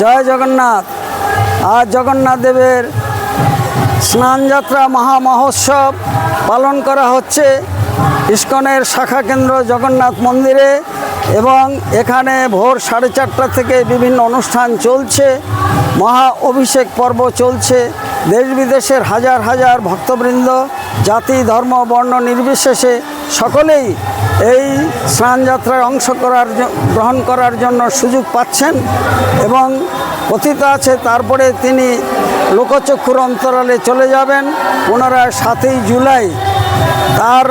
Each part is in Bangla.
জয় জগন্নাথ। আজ জগন্নাথ দেবের স্নানযাত্রা মহামহোৎসব পালন করা হচ্ছে। ইস্কনের শাখা কেন্দ্র জগন্নাথ মন্দিরে এবং এখানে ভোর সাড়ে চারটা থেকে বিভিন্ন অনুষ্ঠান চলছে। মহা অভিষেক পর্ব চলছে। দেশ বিদেশের হাজার হাজার ভক্তবৃন্দ, জাতি, ধর্ম, বর্ণ নির্বিশেষে সকলেই এই স্নানযাত্রায় অংশ করার গ্রহণ করার জন্য সুযোগ পাচ্ছেন এবং কথিত আছে। তারপরে তিনি লোকচক্ষুর অন্তরালে চলে যাবেন। পুনরায় সাতই জুলাই তার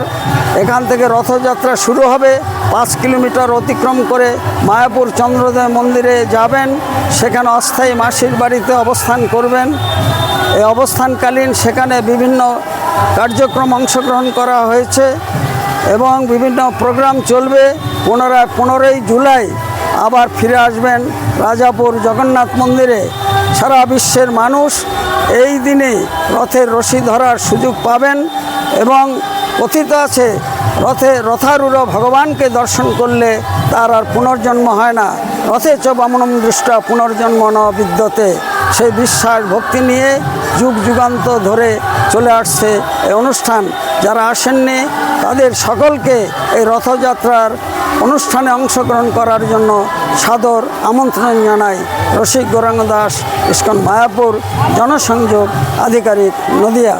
এখান থেকে রথযাত্রা শুরু হবে। পাঁচ কিলোমিটার অতিক্রম করে মায়াপুর চন্দ্রদেব মন্দিরে যাবেন। সেখানে অস্থায়ী মাসির বাড়িতে অবস্থান করবেন। এই অবস্থানকালীন সেখানে বিভিন্ন কার্যক্রম অংশগ্রহণ করা হয়েছে। এবং বিভিন্ন প্রোগ্রাম চলবে পুনরায় পনেরোই জুলাই। আবার ফিরে আসবেন রাজাপুর জগন্নাথ মন্দিরে। সারা বিশ্বের মানুষ এই দিনে রথের রশি ধরার সুযোগ পাবেন এবং কথিত আছে, রথে রথারূঢ় ভগবানকে দর্শন করলে তার আর পুনর্জন্ম হয় না। রথে চ বামনম দৃষ্টা পুনর্জন্ম ন বিদ্যতে। সেই বিশ্বাস, ভক্তি নিয়ে যুগ যুগান্ত ধরে চলে আসছে এই অনুষ্ঠান। যারা আসেননি, তাদের সকলকে এই রথযাত্রার অনুষ্ঠানে অংশগ্রহণ করার জন্য সাদর আমন্ত্রণ জানাই। রসিক গৌরাঙ্গ দাস, ইস্কন মায়াপুর জনসংযোগ আধিকারিক নদিয়া।